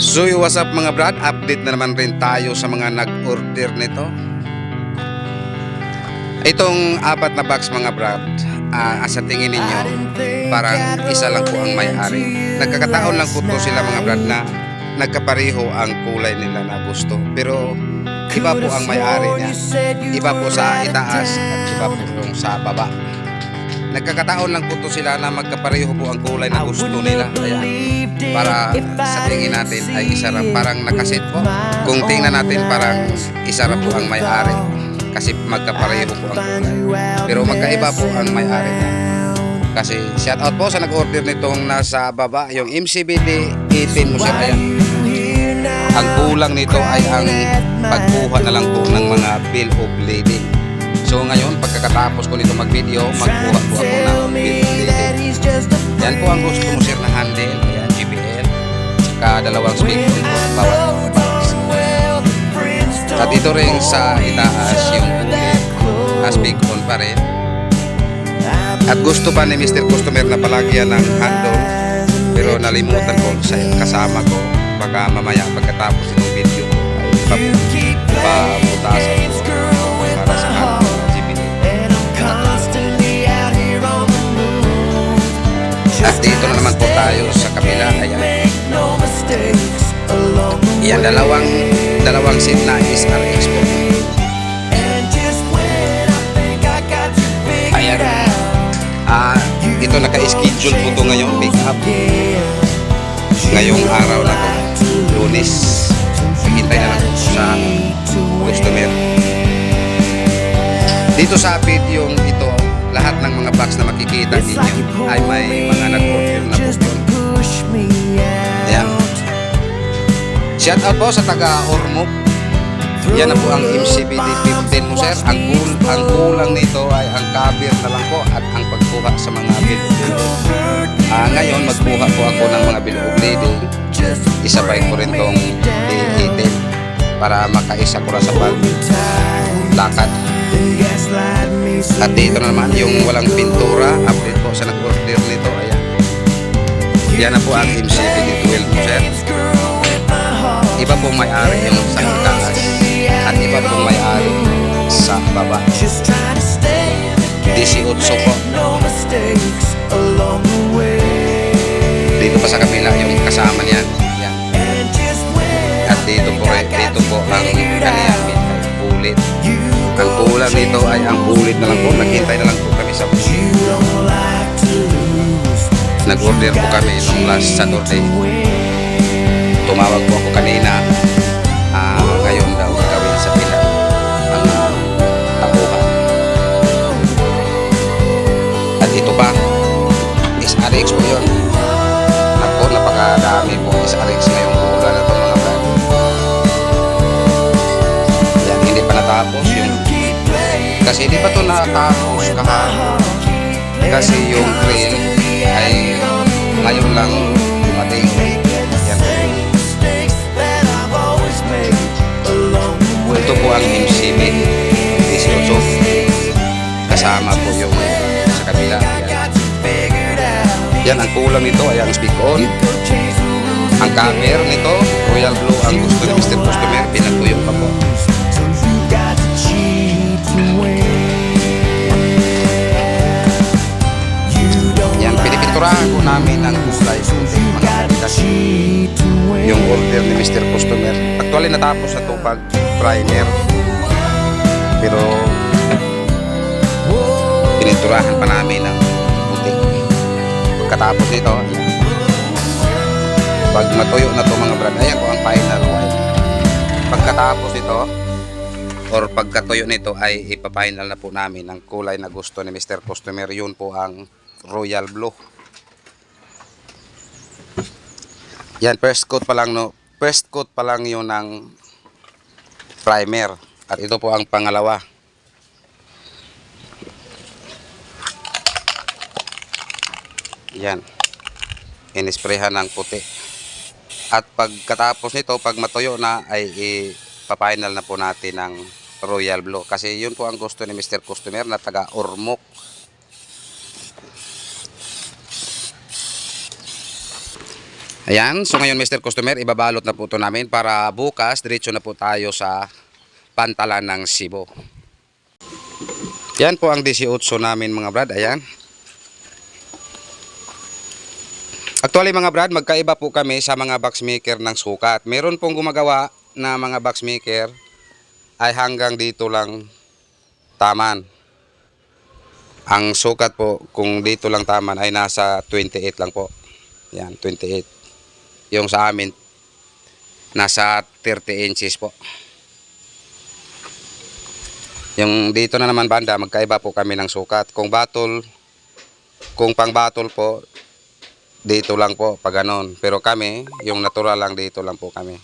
So what's up mga brad? Update na naman rin tayo sa mga nag-order nito. Itong apat na box mga brad, ah, sa tingin ninyo, parang isa lang po ang may-ari. Nagkakataon lang po to sila mga brad na nagkapareho ang kulay nila na gusto. Pero iba po ang may-ari niya. Iba po sa itaas at iba po sa baba. Nagkakataon lang po to sila na magkapareho po ang kulay na gusto nila. Kaya para sa tingin natin ay isa lang parang nakasit po. Kung tingnan natin parang isa lang po ang may-ari kasi magkapareho po ang kulay. Pero magkaiba po ang may-ari niya. Kasi shout out po sa nag-order nitong nasa baba, yung MCBD 18 mo sir. Ayan. Ang kulang nito ay ang pagkuha na lang po ng mga bill of lading. So ngayon, pagkakatapos ko nito mag-video, magkuha po ako ng lading. Yan po ang gusto mo sir na handle, ayan, GBL. Saka dalawang speaker po, bawat box. At ito rin sa itaas yung as big on pa rin. At gusto pa ni Mr. Customer na palagyan ng handle, pero nalimutan ko sa kasama ko. Baka mamaya pagkatapos itong video ko ay paputasan ko At dito na naman po tayo sa kabila. Ayan. Yan, dalawang, dalawang seat na is RX po. Ayan. Ah, ito naka-schedule po to ngayon, pick up. Ngayong araw na to, lunes. Hintay na lang sa customer. Dito sa video ito, lahat ng mga box na makikita ninyo ay may mga nag-order na po. Ayan. Shout out po sa taga Ormoc. Yan na po ang MCBD 15 mo sir. Ang, kul ang kulang nito ay ang cover na lang po at ang pagkuha sa mga lading. Ah, ngayon magkuha po ako ng mga bill of lading. Isabay ko rin tong D18 para makaisa ko na sa paglakad. At dito na naman yung walang pintura. Update po sa nag-order nito. Ayan. Yan na po ang MCBD 12 mo sir. Iba pong may-ari yung sa taas at iba pong may-ari sa baba. 18 po. Dito pa sa kabila yung kasama niyan. Nito ay ang ulit na lang po. Naghintay na lang po kami sa Nag-order po kami nung last Saturday. Tumawag po ako kanina. Kasi hindi pa to natapos kahapon. Kasi yung trail ay ngayon lang dumating. Yan. Ito po ang MCB 18. Kasama po yung sa kabila. Yan. Yan ang kulang nito ay ang speak on. Ang camera nito, Royal Blue ang gusto ni Mr. Customer, pinatuyo Mr. Customer. Actually natapos na ito pag primer. Pero pininturahan pa namin ng puti. Pagkatapos nito. Pag matuyo na to mga brad, ayan ko ang final white. Pagkatapos nito, or pagkatuyo nito ay ipa-final na po namin ang kulay na gusto ni Mr. Customer. Yun po ang royal blue. Yan, first coat pa lang no. First coat pa lang yun ng primer. At ito po ang pangalawa. Yan. Inisprehan ng puti. At pagkatapos nito, pag matuyo na, ay ipapainal na po natin ng royal blue. Kasi yun po ang gusto ni Mr. Customer na taga Ormoc. Ayan, so ngayon Mr. Customer, ibabalot na po ito namin para bukas, diretso na po tayo sa pantalan ng Cebu. Yan po ang 18 namin mga brad, ayan. Actually mga brad, magkaiba po kami sa mga box maker ng sukat. Meron pong gumagawa na mga box maker ay hanggang dito lang taman. Ang sukat po, kung dito lang taman ay nasa 28 lang po. Yan, 28. Yung sa amin, nasa 30 inches po. Yung dito na naman banda, magkaiba po kami ng sukat. Kung battle, kung pang battle po, dito lang po, pag ganon. Pero kami, yung natural lang dito lang po kami.